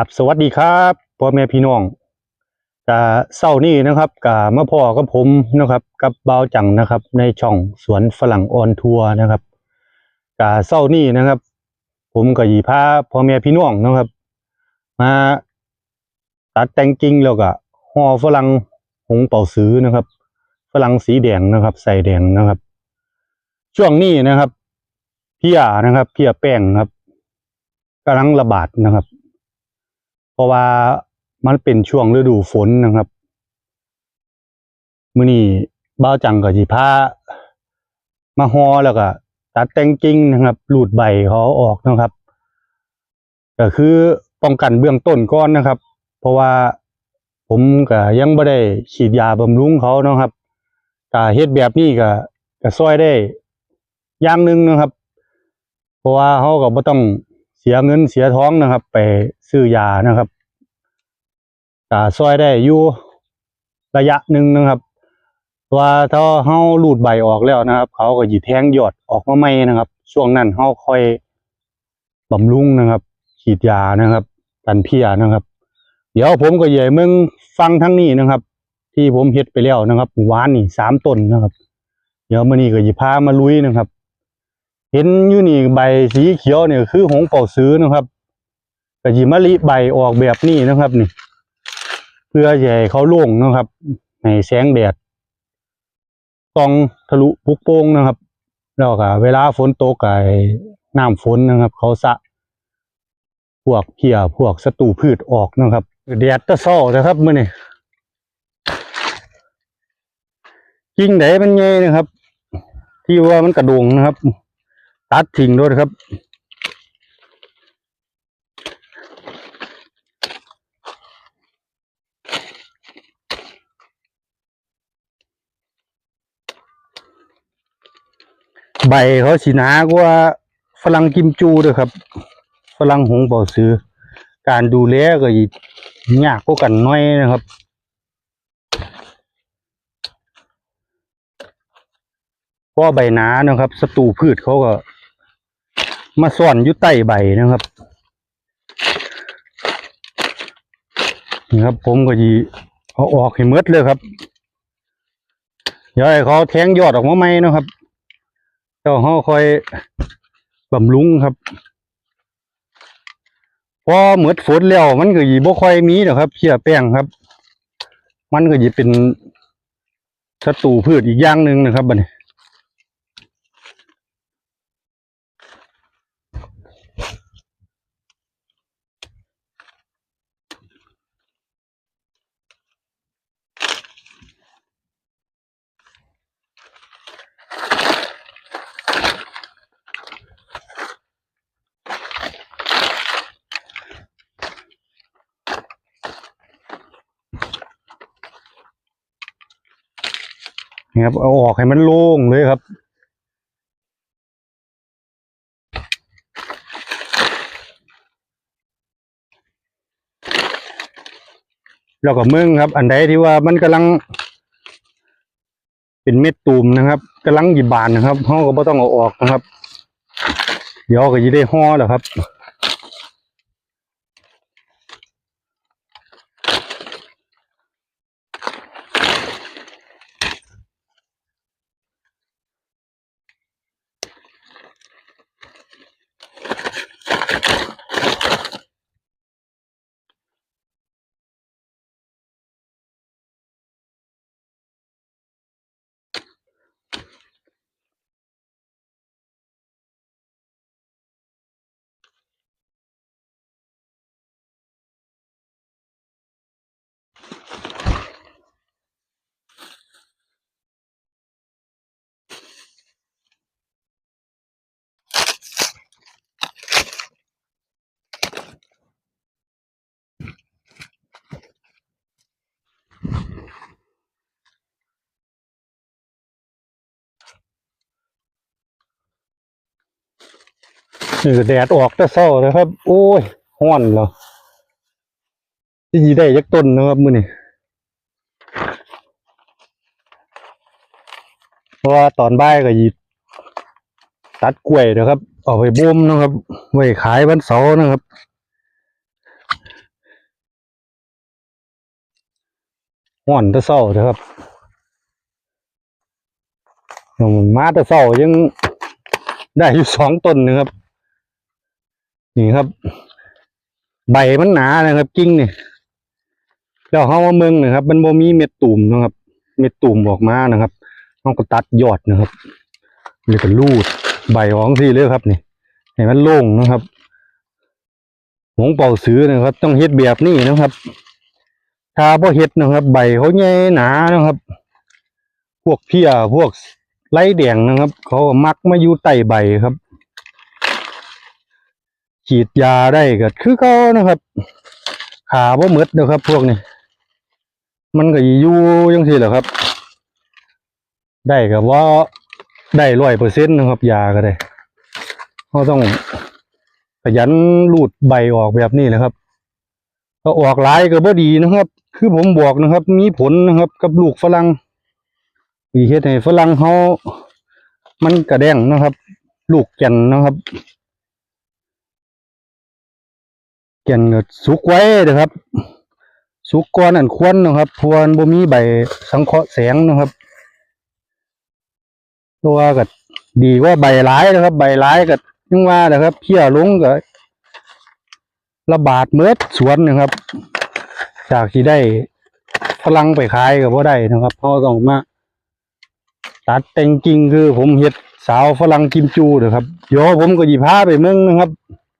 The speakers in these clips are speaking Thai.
ับสวัสดีครับพ่อแม่พี่น้องกะเศร้านี้นะครับกะมาพ่อกับผมนะครับกับเบาจังนะครับ ในช่องสวนฝรั่งออนทัวร์นะครับกะเศร้านี้นะครับ ผมก็ยีพาพ่อแม่พี่น้องนะครับ มาตัดแต่งกิ่งแล้วก็ห่อฝรั่งหงเป่าซื้อนะครับ ฝรั่งสีแดงนะครับ ใส่แดงนะครับ ช่วงนี้นะครับเพี้ยนะครับเพี้ยแป้งครับกำลังระบาดนะครับ ราะว่ามันเป็นช่วงฤดูฝนนะครับมื้อนี้บ้าจังกับจีพามาฮอแล้วก็ตัดแต่งกิ่งนะครับรูดใบเขาออกนะครับก็คือป้องกันเบื้องต้นก่อนนะครับ เพราะว่าผมก็ยังไม่ได้ฉีดยาบำรุงเขานะครับถ้าเฮ็ดแบบนี้ก็ก็ช่วยได้อย่างหนึ่งนะครับ เพราะว่าเขาก็บ่ต้องเสียเงินเสียท้องนะครับ ไปซื้อยานะครับ ก็ช่วยได้อยู่ระยะหนึ่งนะครับว่าถ้าเฮารูดใบออกแล้วนะครับ เขาก็หยิแทงยอดออกมาใหม่นะครับ ช่วงนั้นเฮาค่อยบำรุงนะครับ ฉีดยานะครับ กันเพียนะครับ เดี๋ยวผมก็ใหญ่มึงฟังทั้งนี้นะครับ ที่ผมเฮ็ดไปแล้วนะครับหวานนี่สามต้นนะครับ เดี๋ยวมื้อนี้ก็สิพามาลุยนะครับ เห็นอยู่นี่ใบสีเขียวเนี่ยคือหงเป่าซื้อนะครับก็สิมาลิใบออกแบบนี้นะครับนี่ เพื่อจะให้เขาโล่งนะครับให้แสงแดดส่องทะลุปุกโป่งนะครับ แล้วก็เวลาฝนตกก็ให้น้ำฝนนะครับ เขาสะ พวกเพียพวกศัตรูพืชออกนะครับแดดตะเศร้านะครับมื้อนี้กิ่งไหนมันใหญ่นะครับ ที่ว่ามันกระดงนะครับ ตัดทิ้งด้วยครับ ใบเขาสีหนากว่าฝรั่งกิมจูด้วยครับฝรั่งหงเป่าซื้อ การดูแลก็อีกยากกว่ากันน้อยนะครับเพราะใบหนานะครับศัตรูพืชเขาก็ มาซ่อนอยู่ใต้ใบนะครับนี่ครับ ผมก็ยีเอาออกให้หมดเลยครับเดี๋ยวให้เขาแทงยอดออกมาใหมนะครับ เจ้าห้อคอยบำรุงครับ พอหมือดฝนแล้วมันก็ยีบ่ค่อยมีนะครับเพียแป้งครับ มันก็ยีเป็นศัตรูพืชอีกอย่างหนึ่งนะครับบัดนี้ ครับเอาออกให้มันโล่งเลยครับ แล้วก็มึงครับ อันใดที่ว่ามันกำลัง เป็นเม็ดตูมนะครับกำลังหยิบบานนะครับเขาก็ไม่ต้องเอาออกนะครับ เดี๋ยวก็จะได้ห่อแล้วครับ นี่แดดออกแต่เศร้านะครับ โอ้ยห้อนเหรอที่ยีได้ยักต้นนะครับมือนี่เพราะว่าตอนบ่ายก็ยีตัดกล้วยนะครับเอาไปบ่มนะครับไว้ขายวันเสาร์นะครับห้อนแต่เศร้านะครับมาแต่เศร้ายังได้อยู่สองต้นนะครับ นี่ครับ ใบมันหนานะครับ กิ้งเนี่ยแล้วเขาว่าเมืองนะครับ มันบ่มีเม็ดตุ่มนะครับ เม็ดตุ่มออกมานะครับเขาก็ตัดยอดนะครับเลยก็รูดใบของที่เลยครับนี่ให้มันโล่งนะครับหงเป่าซื้อนะครับ ต้องเฮ็ดแบบนี้นะครับถ้าบ่เฮ็ดนะครับ ใบเขาใหญ่หนานะครับ พวกเพี้ยพวกไล่แดงนะครับ เขามักมาอยู่ใต้ใบครับ ฉีดยาได้ก็คือเขานะครับ ขาบ่หมดนะครับ พวกนี้มันก็อยู่จังซี่แหละครับ ได้ก็ว่าได้ร้อยเปอร์เซ็นต์นะครับ ยาก็ได้เขาต้องขยันรูดใบออกแบบนี้แหละครับถ้าออกหลายก็บ่ดีนะครับ คือผมบอกนะครับ มีผลนะครับ กับลูกฝรั่งวีเฮ็ดให้ฝรั่งเขามันกระแดงนะครับ ลูกแก่นนะครับ แก่นก็สุกไว้นะครับ สุกก่อนอันควรนะครับพวนบ่มีใบสังเคราะห์แสงนะครับ ตัวก็ดีว่าใบหลายนะครับ ใบหลายก็ยังว่านะครับเพี้ยลงก็ระบาดเมืดสวนนะครับ จากที่ได้ฝรั่งไปขายก็บ่ได้นะครับพราะต้องมาตัดแต่งจริงคือผมเฮ็ดสาวฝรั่งกิมจูนะครับเดี๋ยวผมก็หยิพาไปเมืองนะครับ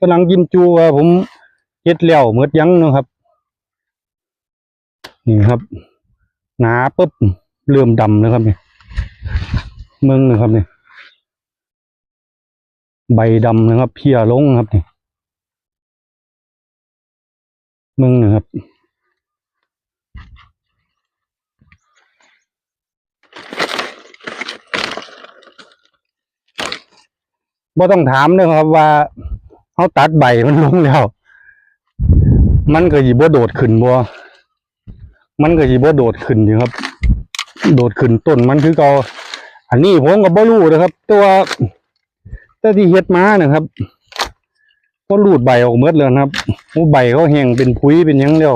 ฝรั่งกิมจูว่าผม ฮ็ดแล้วเมืดยังนะครับ นี่ครับหนาปุ๊บเริ่มดำแล้วครับเนี่ยเมืองนะครับเนี่ยใบดำนะครับ เพียลงครับนี่เมืองนะครับบ่ต้องถามนะครับว่าเขาตัดใบมันลงแล้ว มันก็สิบ่โดดขึ้นบ่มันก็สิบ่โดดขึ้นอยู่ครับ โดดขึ้นต้นมันคือเกาอันนี้ผมก็บ่รู้นะครับ ตัวตัวที่เฮ็ดมานะครับ ก็รูดใบออกหมดแล้วนะครับโอ้ใบเขาแห้งเป็นพุ้ยเป็นยังแล้ว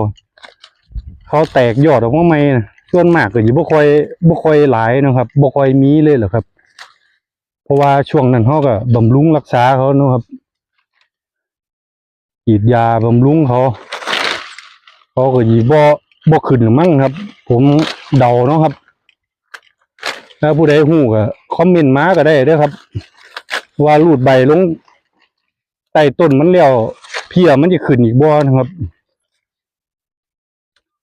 เขาแตกยอดออกมาใหมนะส่วนมากก็สิบ่ค่อยบ่ค่อยหลายนะครับบ่ค่อยมีเลยเหรอครับ เพราะว่าช่วงนั้นเขาก็บำรุงรักษาเขาเนาะครับฉีดยาบำรุงเขา เขาก็ยีบ่บ่ขึ้นมั้งครับ ผมเดาเนาะครับแล้วผู้ใดฮู้ก็คอมเมนต์มาก็ได้เด้อครับ ว่ารูดใบลงใต้ต้นมันแล้วเพียมันจะขึ้นอีกบ่นะครับ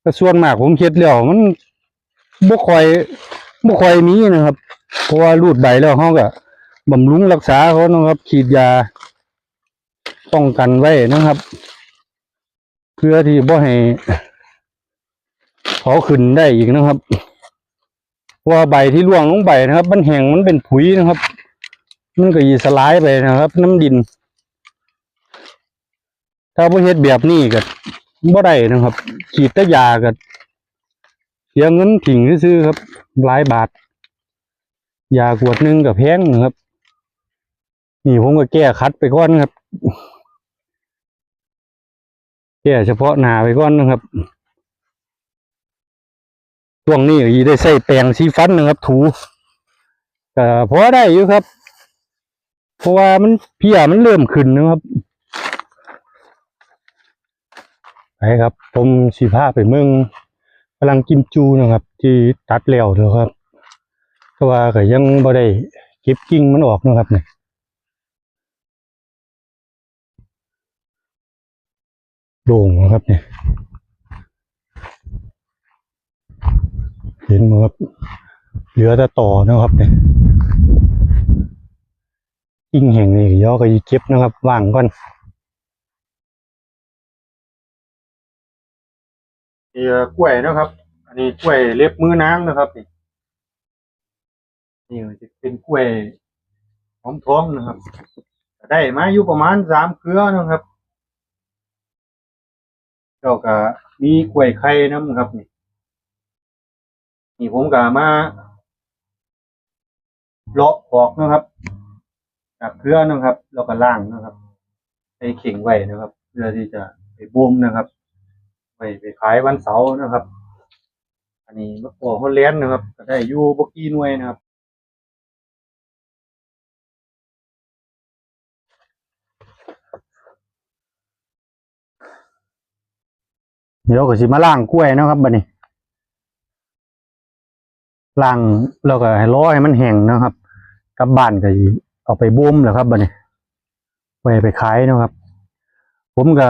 แต่ส่วนมากผมเฮ็ดแล้วมันบ่ค่อยบ่ค่อยมีนะครับ เพราะว่ารูดใบแล้วเขาก็บำรุงรักษาเขานะครับ ฉีดยาป้องกันไว้นะครับ เพื่อที่บ่ให้เขาขึ้นได้อีกนะครับว่าใบที่ร่วงลงไปนะครับ มันแห้งมันเป็นผุยนะครับ มันก็ยีสลายไปนะครับ น้ำดิน ถ้าบ่เฮ็ดแบบนี้ก็บ่ได้นะครับฉีดต่ยาก็เสียเงินทิ้งซื่อครับ หลายบาท ยากวดนึงกับแพงนะครับ นี่ผมก็แก้คัดไปก่อนครับ แก้เฉพาะหนาไปก่อนนะครับช่วงนี้ก็ยีได้ใส่แปรงสีฟันนะครับ ถูก็พอได้อยู่ครับ เพราะว่ามันเพียมันเริ่มขึ้นนะครับไปครับ ผมสีผ้าไปเมืองกำลังกิมจูนะครับ ที่ตัดแล้วเถอะครับแต่ว่าก็ยังบ่ได้เก็บกิ่งมันออกนะครับเนี่ย โด่งนะครับเนี่ย เห็นไหมครับ เหลือแต่ต่อนะครับเนี่ยกิ่งแห่งนี้ย่อก็ยีเก็บนะครับว่างก่อนนี่กล้วยนะครับ อันนี้กล้วยเล็บมือนางนะครับนี่นี่จะเป็นกล้วยหอมท้องนะครับ ได้มาอยู่ประมาณสามเครือนะครับ แล้วก็มีกล้วยไข่น้ำครับนี่นี่ผมก็มาเลาะออกนะครับจากเครือนะครับ แล้วก็ล่างนะครับไปเข่งไว้นะครับ เพื่อที่จะไปบ่มนะครับไปไปขายวันเสาร์นะครับ อันนี้มะกอกฮอลแลนด์นะครับ ก็ได้อยู่บกี้หน่วยนะครับ เดี๋ยวก็สิมาล่างกล้วยเนาะครับบัดนี้ล่างแล้วก็ให้ร้อให้มันแห้งนะครับกลับบ้านก็สิเอาไปบ่มแหล้วครับบัดนี้ไว้ไปขายนะครับ ผมก็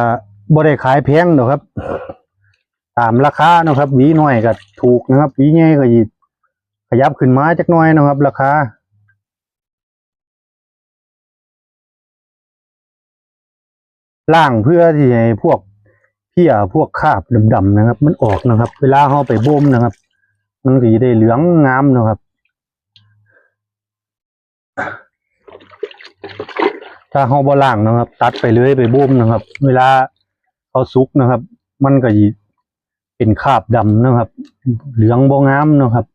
บ่ได้ขายแพงดอกครับ ตามราคานะครับหวีน้อยก็ถูกนะครับหวีใหญ่ก็สิขยับขึ้นมาจักน่อยนะครับ ราคาล่างเพื่อที่ให้พวก เพี้ยพวกคราบดำๆนะครับ มันออกนะครับ เวลาเขาไปบ่มนะครับมันก็จะได้เหลืองงามนะครับ ถ้าเขาบ่ล่างนะครับ ตัดไปเลยไปบ่มนะครับ เวลาเขาสุกนะครับ มันก็จะเป็นคราบดำนะครับ เหลืองบ่งามนะครับ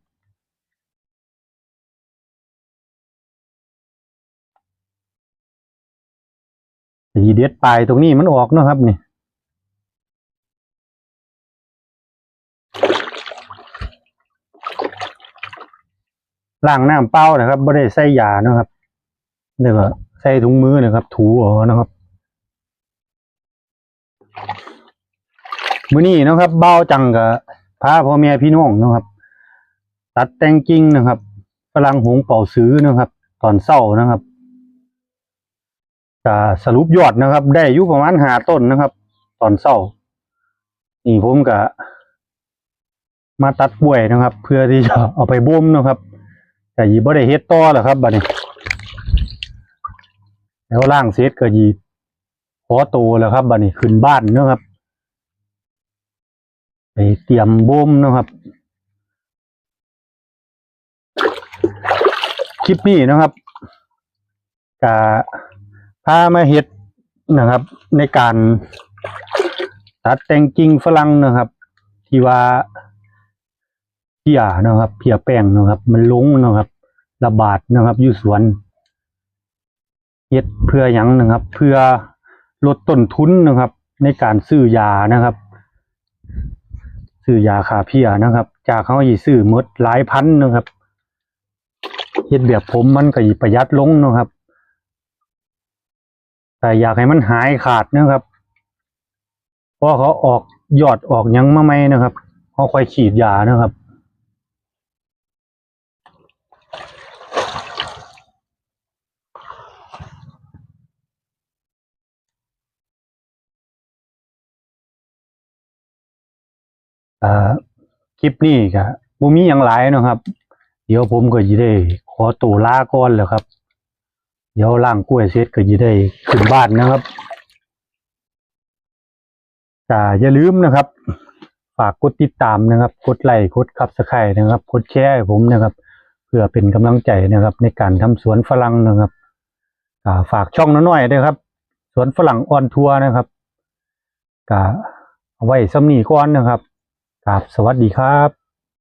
สีเด็ดปลายตรงนี้มันออกนะครับนี่ ล้างน้ำเปล่านะครับไม่ได้ใส่ยานะครับเดี๋ยก็ใส่ถุงมือนะครับ ถูเอานะครับมื้อนี้นะครับ เบ้าจังกับพาพ่อแม่พี่น้องนะครับ ตัดแต่งกิ่งนะครับฝรั่งหงเป่าซื้อนะครับ ตอนเศร้านะครับก็สรุปยอดนะครับ ได้อยู่ประมาณหาต้นนะครับ ตอนเศร้านี่ผมก็มาตัดป่วยนะครับ เพื่อที่จะเอาไปบ่มนะครับ แต่ยีบ่ได้เฮ็ดต่อแหละครับบัดนี้แล้วล่างเสร็จก็ยีขอโตแล้วครับบัดนี้ขึ้นบ้านเนาะครับไปเตรียมบ่มเนาะครับ คลิปนี้นะครับกะพามาเฮ็ดนะครับ ในการตัดแต่งกิ่งฝรั่งนะครับ ที่ว่า เพียนะครับ เพียแป้งนะครับ มันลงนะครับ ระบาดนะครับอยู่สวนเฮ็ดเพื่อยังนะครับ เพื่อลดต้นทุนนะครับ ในการซื้อยานะครับซื้อยาคาเพียนะครับ จากเขาอีซื้อมดหลายพันนะครับเฮ็ดแบบผมมันก็อีประหยัดลงนะครับ แต่อยากให้มันหายขาดนะครับเพราะเขาออกยอดออกยังมาไหมนะครับเขาค่อยฉีดยานะครับ อ่าคลิปนี้ก็บ่มีหยังหลายนะครับ เดี๋ยวผมก็จะได้ ขอตัวลาก่อนแล้วครับ เดี๋ยวล่างกล้วยเสร็จก็จะได้ขึ้นบ้านนะครับแต่อย่าลืมนะครับ ฝากกดติดตามนะครับ กดไลค์กดคับสไครนะครับ กดแชร์ผมนะครับ เพื่อเป็นกำลังใจนะครับ ในการทำสวนฝรั่งนะครับฝากช่องน้อยๆด้วยครับ สวนฝรั่งออนทัวร์นะครับก็เอาไว้สำนีก่อนนะครับ ครับ สวัสดีครับ